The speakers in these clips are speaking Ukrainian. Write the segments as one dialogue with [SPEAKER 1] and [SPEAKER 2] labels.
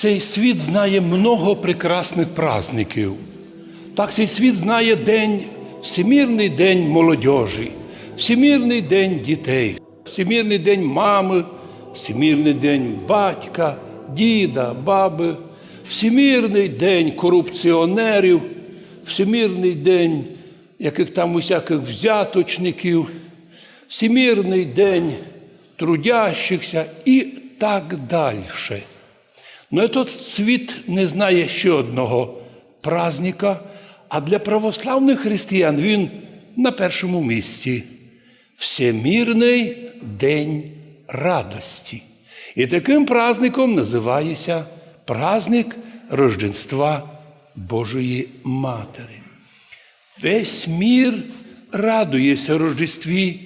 [SPEAKER 1] Цей світ знає много прекрасних праздників. Так цей світ знає День, Всемірний день молодежі, Всемірний день дітей, Всемірний день мами, Всемірний день батька, діда, баби, Всемірний день корупціонерів, Всемірний день яких там усяких взяточників, Всемірний день трудящихся і так далі. Но этот світ не знає ще одного праздника, а для православних християн він на першому місці Всемірний день радості. І таким праздником називається праздник Рождества Божої Матері. Весь мір радується Рождестві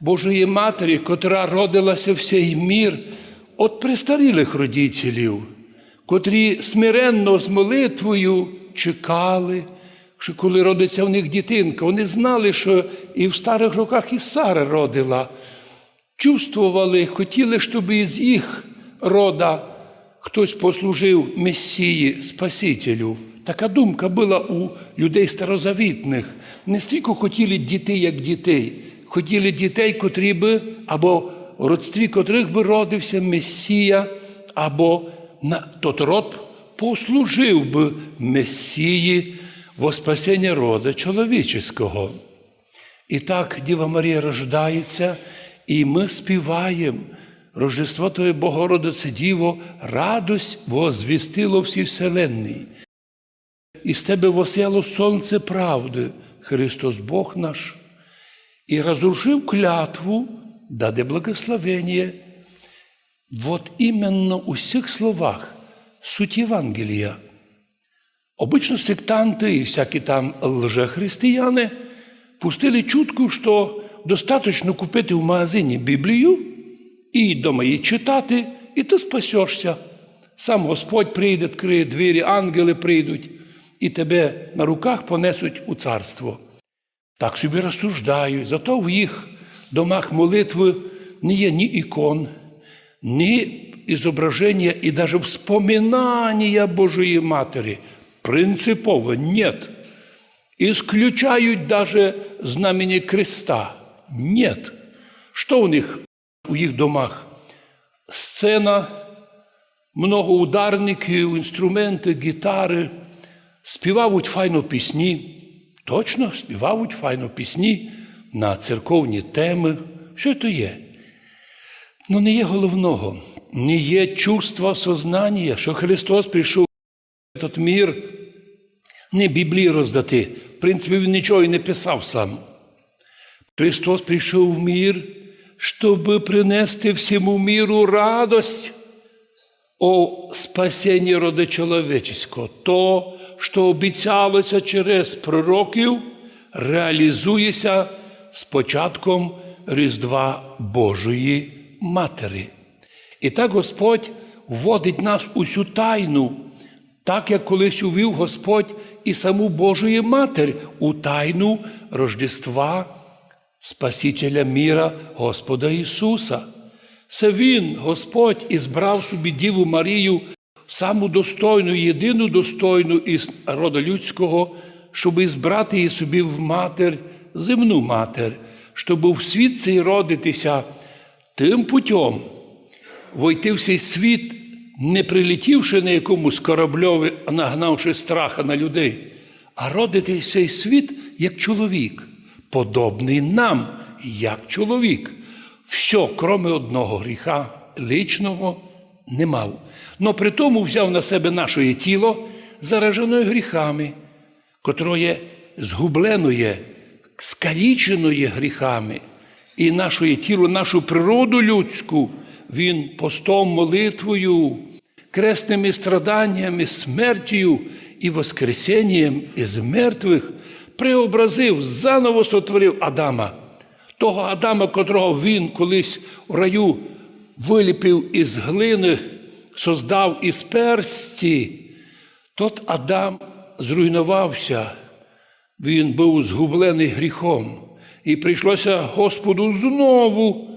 [SPEAKER 1] Божої Матері, котра родилася в цей мір від престарілих родителів, котрі смиренно з молитвою чекали, що коли родиться в них дитинка, вони знали, що і в старих роках і Сара родила, чувствували, хотіли, щоб із їх рода хтось послужив Месії Спасителю. Така думка була у людей старозавітних. Не стільки хотіли дітей, як дітей, хотіли дітей, котрі би, або в родстві котрих би родився Месія, або тот род послужив би Месії во спасення рода чоловічого. І так Діва Марія рождається, і ми співаємо. Рождество Твоє Богородице Діво, радость возвістило всій вселенній. І з тебе восяло сонце правди, Христос Бог наш, і розрушив клятву, даде благословення. Вот іменно у всіх словах суть Євангелія. Обично сектанти і всякі там лжехристияни пустили чутку, що достатньо купити в магазині Біблію і дома її читати, і ти спасешся. Сам Господь прийде, відкриє двері, ангели прийдуть і тебе на руках понесуть у царство. Так собі розсуждають. Зато в їх домах молитви не є ні ікон, ні ізображення і навіть вспоминання Божої Матері. Принципово нет. Исключають даже знамені креста. Нет. Що у них у їх домах? Сцена, много ударників, інструменти, гітари, співають файно пісні. Точно співають файно пісні на церковні теми. Що це є? Ну, не є головного, не є чувства сознання, що Христос прийшов в этот мір не Біблії роздати. В принципі, він нічого і не писав сам. Христос прийшов в мір, щоб принести всьому міру радость о спасенні рода чоловічого. То, що обіцялося через пророків, реалізується з початком Різдва Божої Матері. І так Господь вводить нас у цю тайну, так як колись увів Господь і саму Божої Матері у тайну Рождества Спасителя міра Господа Ісуса. Це Він, Господь, ізбрав собі Діву Марію, саму достойну, єдину достойну із рода людського, щоб ізбрати її собі в матер, земну матер, щоб в світ цей родитися тим путем, войти в цей світ, не прилетівши на якомусь корабльові, нагнавши страха на людей, а родити цей світ як чоловік, подобний нам, як чоловік. Все, кроме одного гріха личного, не мав. Но при тому взяв на себе наше тіло, заражене гріхами, котроє згубленоє, скалічене гріхами, і наше тіло, нашу природу людську, він постом молитвою, кресними страданнями, смертю і воскресенням із мертвих преобразив, заново сотворив Адама, того Адама, котрого він колись у раю виліпив із глини, создав із персті. Тот Адам зруйнувався, він був згублений гріхом, і прийшлося Господу знову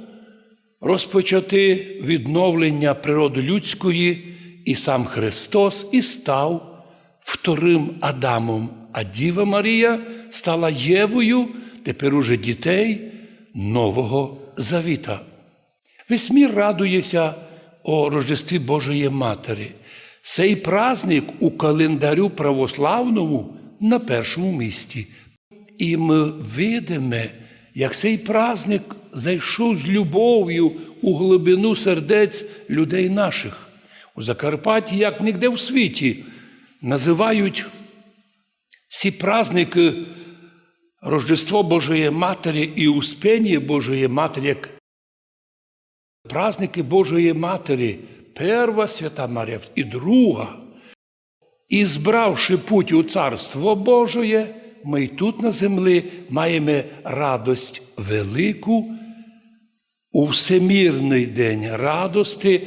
[SPEAKER 1] розпочати відновлення природи людської і сам Христос і став вторим Адамом, а Діва Марія стала Євою, тепер уже дітей Нового Завіта. Весь мір радується о Рождестві Божої Матері. Цей праздник у календарю православному на першому місці. І ми видимо, як цей праздник зайшов з любов'ю у глибину сердець людей наших. У Закарпатті, як ніде в світі, називають ці праздники Рождество Божої Матері і Успення Божої Матері як праздники Божої Матері, перша свята Марія і друга. І збравши путь у Царство Божоє, ми й тут на землі маємо радость велику. У всемірний день радости,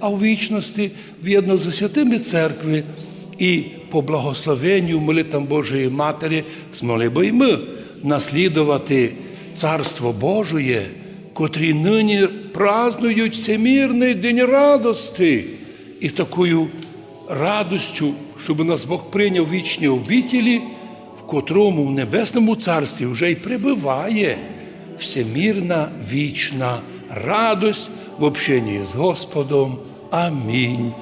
[SPEAKER 1] а в вічності в'єдно з святими церкви і по благословенню молитвам Божої Матері змогли й ми наслідувати Царство Божоє, котрі нині празднують всемірний день радости. І такою радостю, щоб нас Бог прийняв вічні обітілі, котрому в Небесному Царстві вже й прибиває всемірна вічна радость в общенні з Господом. Амінь.